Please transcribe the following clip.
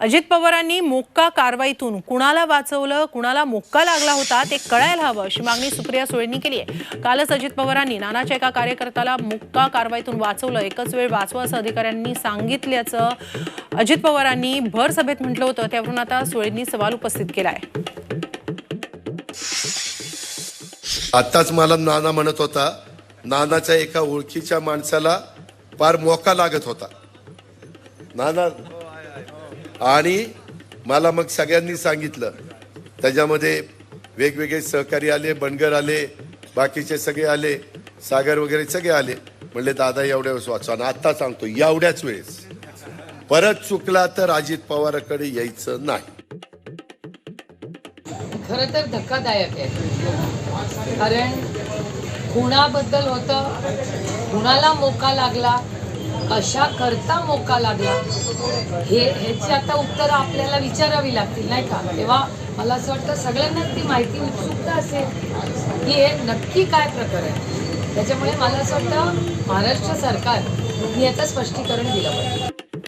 अजित पवारांनी मोक्का कारवाईतून कुणाला वाचवलं कुणाला मोक्का लागला होता ते कळायला हवं अशी मागणी सुप्रिया सुळेंनी केली आहे. कालच अजित पवारांनी नानाच्या एका कार्यकर्त्याला मोक्का कारवाईतून वाचवलं. एकच वेळ वाचवा असं अधिकाऱ्यांनी सांगितल्याचं अजित पवारांनी भर सभेत म्हटलं होतं. त्यावरून आता सुळेंनी सवाल उपस्थित केला आहे आत्ताच मला नाना म्हणत होता नानाच्या एका ओळखीच्या माणसाला फार मोका लागत होता. नाना आणि मला मग सगळ्यांनी सांगितलं. त्याच्यामध्ये वेगवेगळे सहकारी आले बनगर आले बाकीचे सगळे आले सागर वगैरे सगळे आले. म्हणले दादा एवढ्या वेळेस वाचवा. आणि आत्ता सांगतो एवढ्याच वेळेस. परत चुकला तर अजित पवाराकडे यायचं नाही. खर तर धक्कादायक आहे. कारण कुणाबद्दल होतं कुणाला मोका लागला कशा करता मोका लागला? हे ह्याची आता उत्तरं आपल्याला विचारावी लागतील नाही का? तेव्हा मला असं वाटतं सगळ्यांनाच ती माहिती उत्सुकता असेल की हे नक्की काय प्रकार आहे. त्याच्यामुळे मला असं वाटतं महाराष्ट्र सरकार याचं स्पष्टीकरण दिलं पाहिजे.